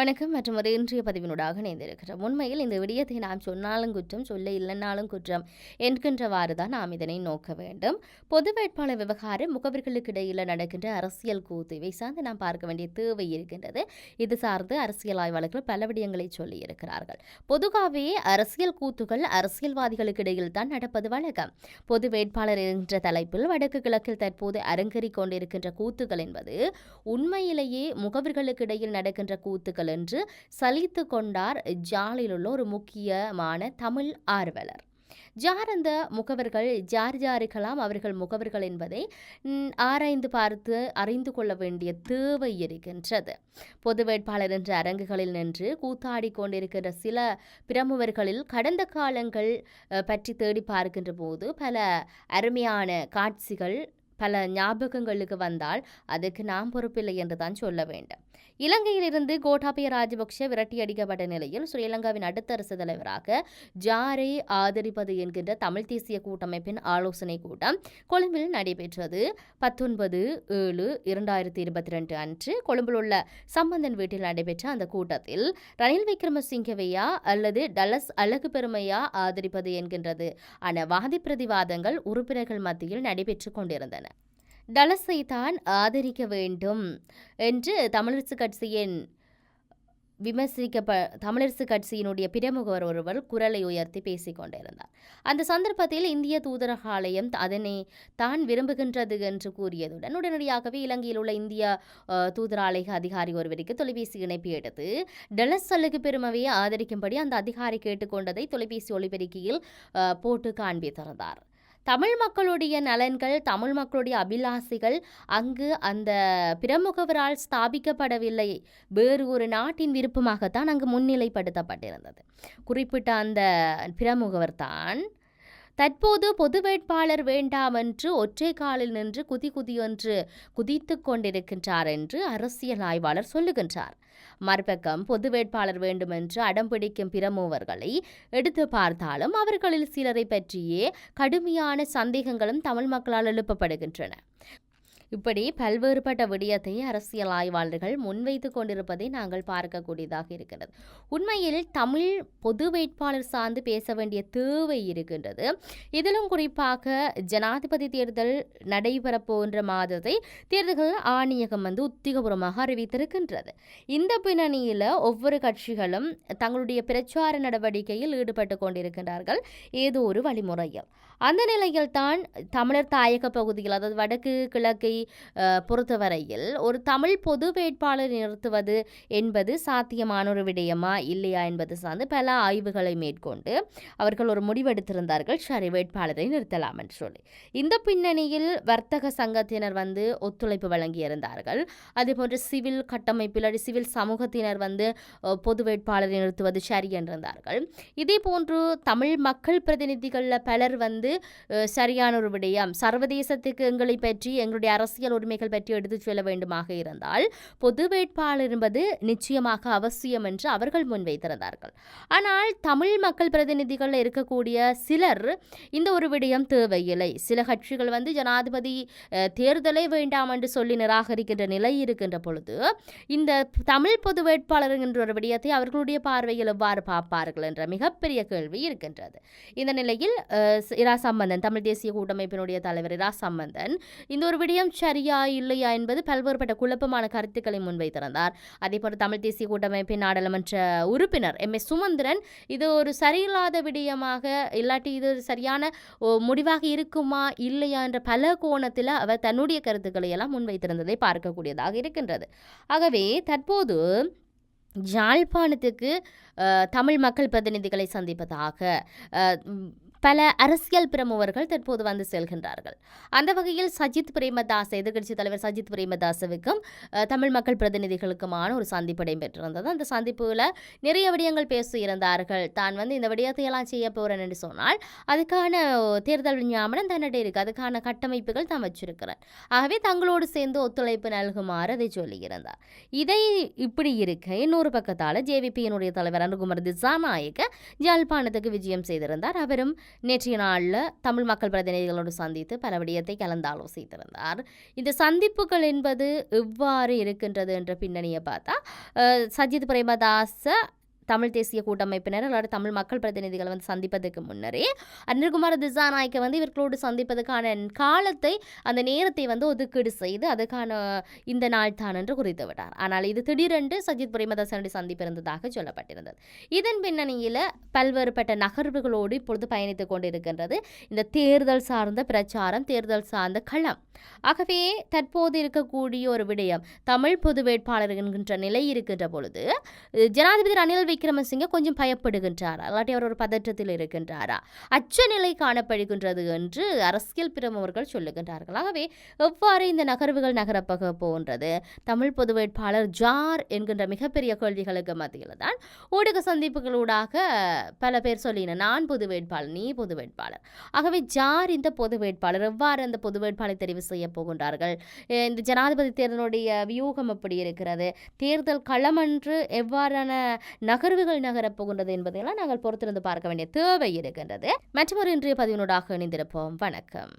வணக்கம் மற்றும் ஒரு இன்றைய பதிவினூடாக இணைந்திருக்கிறோம். உண்மையில் இந்த விடயத்தை நாம் சொன்னாலும் குற்றம் சொல்ல இல்லைனாலும் குற்றம் என்கின்றவாறு தான் நாம் இதனை நோக்க வேண்டும். பொது வேட்பாளர் விவகாரம் முகவர்களுக்கு இடையில் நடக்கின்ற அரசியல் கூத்து இவை சார்ந்து நாம் பார்க்க வேண்டிய தேவை இருக்கின்றது. இது சார்ந்து அரசியல் ஆய்வாளர்கள் பல விடயங்களை சொல்லியிருக்கிறார்கள். பொதுவாகவே அரசியல் கூத்துகள் அரசியல்வாதிகளுக்கு இடையில் தான் நடப்பது வழக்கம். பொது வேட்பாளர் என்ற தலைப்பில் வடக்கு கிழக்கில் தற்போது அரங்கேறிக் கொண்டிருக்கின்ற கூத்துகள் என்பது உண்மையிலேயே முகவர்களுக்கு இடையில் நடக்கின்ற கூத்துக்கள் என்று சலித்து கொண்டார் ஜாலிலுள்ள ஒரு முக்கியமான தமிழ் ஆர்வலர். ஜார் அந்த முகவர்கள் ஜார் ஜாருக்கெல்லாம் அவர்கள் முகவர்கள் என்பதை ஆராய்ந்து பார்த்து அறிந்து கொள்ள வேண்டிய தேவை இருக்கின்றது. பொது வேட்பாளர் என்ற அரங்குகளில் நின்று கூத்தாடி கொண்டிருக்கின்ற சில பிரமுகர்களில் கடந்த காலங்கள் பற்றி தேடி பார்க்கின்ற போது பல அருமையான காட்சிகள் பல ஞாபகங்களுக்கு வந்தால் அதுக்கு நாம் பொறுப்பில்லை என்று தான் சொல்ல வேண்டும். இலங்கையிலிருந்து கோட்டாபய ராஜபக்ஷ விரட்டியடிக்கப்பட்ட நிலையில் ஸ்ரீலங்காவின் அடுத்த அரசு தலைவராக ஜாரை ஆதரிப்பது என்கின்ற தமிழ் தேசிய கூட்டமைப்பின் ஆலோசனை கூட்டம் கொழும்பில் நடைபெற்றது. பத்தொன்பது ஏழு இரண்டாயிரத்தி இருபத்தி ரெண்டு அன்று கொழும்பில் உள்ள சம்பந்தன் வீட்டில் நடைபெற்ற அந்த கூட்டத்தில் ரணில் விக்ரமசிங்கவையா அல்லது டலஸ் அழகு பெருமையா ஆதரிப்பது என்கின்றது. ஆன வாதி பிரதிவாதங்கள் உறுப்பினர்கள் மத்தியில் நடைபெற்று கொண்டிருந்தன. டலஸை தான் ஆதரிக்க வேண்டும் என்று தமிழரசு கட்சியின் விமர்சிக்கப்ப தமிழரசு கட்சியினுடைய பிரமுகர் ஒருவர் குரலை உயர்த்தி பேசிக் கொண்டிருந்தார். அந்த சந்தர்ப்பத்தில் இந்திய தூதரக ஆலயம் அதனை தான் விரும்புகின்றது என்று கூறியதுடன் உடனடியாகவே இலங்கையில் உள்ள இந்திய அஹ், தூதராலய அதிகாரி ஒருவருக்கு தொலைபேசி இணைப்பு எடுத்து டெலஸ் அழகு பெருமவையை ஆதரிக்கும்படி அந்த அதிகாரி கேட்டுக்கொண்டதை தொலைபேசி ஒலிபெருக்கியில் போட்டு காண்பித்திருந்தார். தமிழ் மக்களுடைய நலன்கள் தமிழ் மக்களுடைய அபிலாசைகள் அங்கு அந்த பிரமுகவரால் ஸ்தாபிக்கப்படவில்லை. வேறு ஒரு நாட்டின் விருப்பமாகத்தான் அங்கு முன்னிலைப்படுத்தப்பட்டிருந்தது. குறிப்பிட்ட அந்த பிரமுகவர் தான் தற்போது பொது வேட்பாளர் வேண்டாம் என்று ஒற்றை காலில் நின்று குதி குதி என்று குதித்து கொண்டிருக்கின்றார் என்று அரசியல் ஆய்வாளர் சொல்லுகின்றார். மறுபக்கம் பொது வேட்பாளர் வேண்டுமென்று அடம்பிடிக்கும் மூவர்களை எடுத்து பார்த்தாலும் அவர்களில் சிலரை பற்றியே கடுமையான சந்தேகங்களும் தமிழ் மக்களால் எழுப்பப்படுகின்றன. இப்படி பல்வேறுபட்ட விடயத்தை அரசியல் ஆய்வாளர்கள் முன்வைத்து கொண்டிருப்பதை நாங்கள் பார்க்கக்கூடியதாக இருக்கிறது. உண்மையில் தமிழ் பொது வேட்பாளர் சார்ந்து பேச வேண்டிய தேவை இருக்கின்றது. இதிலும் குறிப்பாக ஜனாதிபதி தேர்தல் நடைபெற போன்ற மாதத்தை தேர்தல்கள் ஆணையகம் வந்து உத்திகபுரமாக அறிவித்திருக்கின்றது. இந்த பின்னணியில் ஒவ்வொரு கட்சிகளும் தங்களுடைய பிரச்சார நடவடிக்கையில் ஈடுபட்டு கொண்டிருக்கின்றார்கள். ஏதோ ஒரு வழிமுறையில். அந்த நிலையில் தான் தமிழர் தாயக பகுதியில் அதாவது வடக்கு கிழக்கை பொறுத்தவரையில் ஒரு தமிழ் பொது வேட்பாளர் நிறுத்துவது என்பது சாத்தியமான ஒரு விடயமா இல்லையா என்பது சார்ந்து பல ஆய்வுகளை மேற்கொண்டு அவர்கள் ஒரு முடிவெடுத்திருந்தார்கள். சரி வேட்பாளரை நிறுத்தலாம் என்று சொல்லி. இந்த பின்னணியில் வர்த்தக சங்கத்தினர் வந்து ஒத்துழைப்பு வழங்கியிருந்தார்கள் அதேபோன்று சிவில் கட்டமைப்பில் அல்லது சிவில் சமூகத்தினர் வந்து பொது வேட்பாளரை நிறுத்துவது சரி என்றிருந்தார்கள். இதே போன்று தமிழ் மக்கள் பிரதிநிதிகளில் பலர் வந்து சரியான ஒரு விடயம். சர்வதேசத்துக்கு எங்களை பற்றி எங்களுடைய அரசு அரசியல் உரிமைகள் பற்றி எடுத்துச் சொல்ல வேண்டுமாக இருந்தால் பொது வேட்பாளர் என்பது நிச்சயமாக அவசியம் என்று அவர்கள் முன்வைத்திருந்தார்கள். ஆனால் தமிழ் மக்கள் பிரதிநிதிகள் இருக்கக்கூடிய சிலர் இந்த ஒரு விடயம் தேவையில்லை. சில கட்சிகள் வந்து ஜனாதிபதி தேர்தலை தேர்தலே வேண்டாம் என்று சொல்லி நிராகரிக்கின்ற நிலை இருக்கின்ற பொழுது இந்த தமிழ் பொது வேட்பாளர் என்ற ஒரு விடயத்தை அவர்களுடைய பார்வையில் எவ்வாறு பார்ப்பார்கள் என்ற மிகப்பெரிய கேள்வி இருக்கின்றது. இந்த நிலையில் இரா சம்பந்தன் தமிழ் தேசிய கூட்டமைப்பினுடைய தலைவர் இரா சம்பந்தன் இந்த ஒரு விடயம் சரியா இல்லையா என்பது பல்வேறுபட்ட குழப்பமான கருத்துக்களை முன்வைத்திருந்தார். அதேபோல் தமிழ் தேசிய கூட்டமைப்பின் நாடாளுமன்ற உறுப்பினர் எம். எஸ். சுமந்திரன் இது ஒரு சரியில்லாத விடயமாக இல்லாட்டி இது ஒரு சரியான ஓ, முடிவாக இருக்குமா இல்லையா என்ற பல கோணத்தில் அவர் தன்னுடைய கருத்துக்களை எல்லாம் முன்வைத்திருந்ததை பார்க்கக்கூடியதாக இருக்கின்றது. ஆகவே தற்போது யாழ்ப்பாணத்துக்கு தமிழ் மக்கள் பிரதிநிதிகளை சந்திப்பதாக பல அரசியல் பிரமுகர்கள் தற்போது வந்து செல்கின்றார்கள். அந்த வகையில் சஜித் பிரேமதாஸ் எதிர்கட்சி தலைவர் சஜித் பிரேமதாசவுக்கும் தமிழ் மக்கள் பிரதிநிதிகளுக்குமான ஒரு சந்திப்பு இடம்பெற்றிருந்தது. அந்த சந்திப்பில் நிறைய விடயங்கள் பேசியிருந்தார்கள். தான் வந்து இந்த விடயத்தையெல்லாம் செய்ய போகிறேன் என்று சொன்னால் அதுக்கான தேர்தல் விஞ்ஞாபனம் தன்னிடம் இருக்குது அதுக்கான கட்டமைப்புகள் தான் வச்சிருக்கிறேன் ஆகவே தங்களோடு சேர்ந்து ஒத்துழைப்பு நல்குமாறு அதை சொல்லியிருந்தார். இதை இப்படி இருக்க இன்னொரு பக்கத்தால் ஜேவிபியினுடைய தலைவர் அனுகுமர் திசாநாயக்க யாழ்ப்பாணத்துக்கு விஜயம் செய்திருந்தார். அவரும் நேற்றைய நாளில் தமிழ் மக்கள் பிரதிநிதிகளோடு சந்தித்து பல விடயத்தை கலந்தாலோசித்திருந்தார். இந்த சந்திப்புகள் என்பது எவ்வாறு இருக்கின்றது என்ற பின்னணியை பார்த்தா சஜித் பிரேமதாச தமிழ் தேசிய கூட்டமைப்பினர் அல்லது தமிழ் மக்கள் பிரதிநிதிகளை வந்து சந்திப்பதற்கு முன்னரே அனில்குமார் திசாநாயக்கை வந்து இவர்களோடு சந்திப்பதற்கான காலத்தை அந்த நேரத்தை வந்து ஒதுக்கீடு செய்து அதுக்கான இந்த நாள் தான் என்று குறித்து விட்டார். ஆனால் இது திடீரென்று சஜித் பிரேமதாசனுடைய சந்திப்பு இருந்ததாக சொல்லப்பட்டிருந்தது. இதன் பின்னணியில் பல்வேறுபட்ட நகர்வுகளோடு இப்பொழுது பயணித்துக் கொண்டிருக்கின்றது. இந்த தேர்தல் சார்ந்த பிரச்சாரம் தேர்தல் சார்ந்த களம். ஆகவே தற்போது இருக்கக்கூடிய ஒரு விடயம் தமிழ் பொது வேட்பாளர் என்கின்ற நிலை இருக்கின்ற பொழுது ஜனாதிபதி ரணில் விக்ரமசிங்க கொஞ்சம் பயப்படுகின்றாரா? இல்லாட்டி அவர் ஒரு பதற்றத்தில் இருக்கின்றாரா? அச்ச நிலை காணப்படுகின்றது என்று அரசியல் பிரமுகர்கள் சொல்லுகின்றார்கள். ஆகவே எவ்வாறு இந்த நகர்வுகள் நகரப்பக போன்றது தமிழ் பொது வேட்பாளர் ஜார் என்கின்ற மிகப்பெரிய கேள்விகளுக்கு மத்தியில் தான் ஊடக சந்திப்புகளூடாக பல பேர் சொல்லின நான் பொது வேட்பாளர் நீ பொது வேட்பாளர். ஆகவே ஜார் இந்த பொது வேட்பாளர் எவ்வாறு அந்த பொது வேட்பாளர் தெரிவு செய்ய போகின்றார்கள்? இந்த ஜனாதிபதி தேர்தலுடைய வியூகம் எப்படி இருக்கிறது? தேர்தல் களமன்று எவ்வாறான நகர் நகர்வுகள் நகரப் போகின்றது என்பதையெல்லாம் நாங்கள் பொறுத்திருந்து பார்க்க வேண்டிய தேவை இருக்கின்றது. மற்றொரு இன்றைய பதிவினூடாக இணைந்திருப்போம். வணக்கம்.